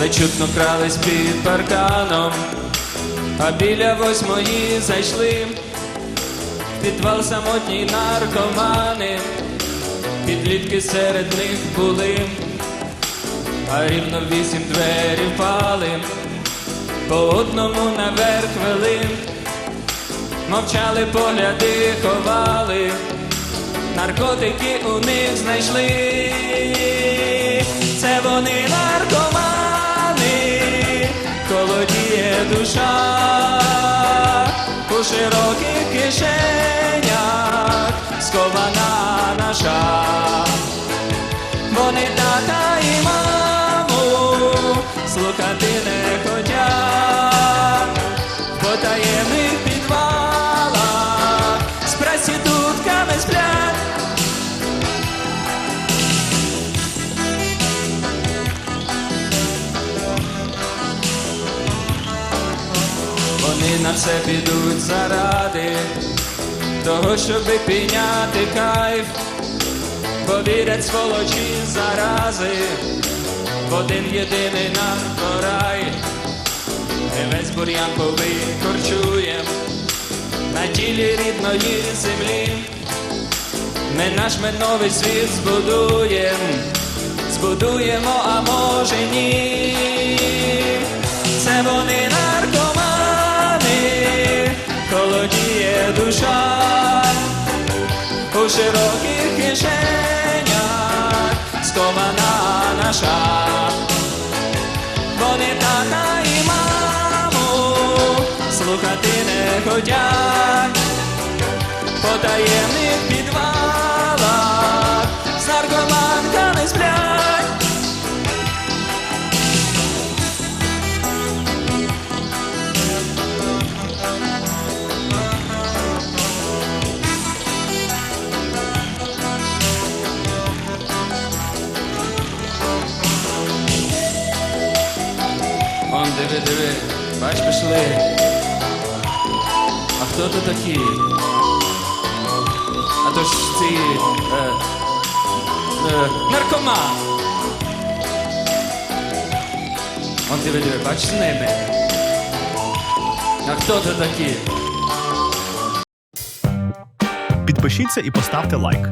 нечутно крались під парканом, а біля восьмої зайшли. Підвал самотній наркомани, підлітки серед них були, а рівно вісім двері впали, по одному наверх вели, мовчали погляди, ховали, наркотики у них знайшли. Широких кишенях скована наша. Вони тата і маму слухати не на все підуть заради того, щоби підняти кайф, бо вірять сволочі зарази, в один єдиний наркорай, де весь бур'ян повикорчує на тілі рідної землі. Ми наш медновий світ збудуєм, збудуємо, а може ні. Душа у широких кишенях скована наша. Вони тата і маму слухати не хотять диви, диви, бач, пішли. А хто то такі? А то ж ці е, е, наркоман. Он диви, диви, бач з ними. А хто то такі? Підпишіться і поставте лайк.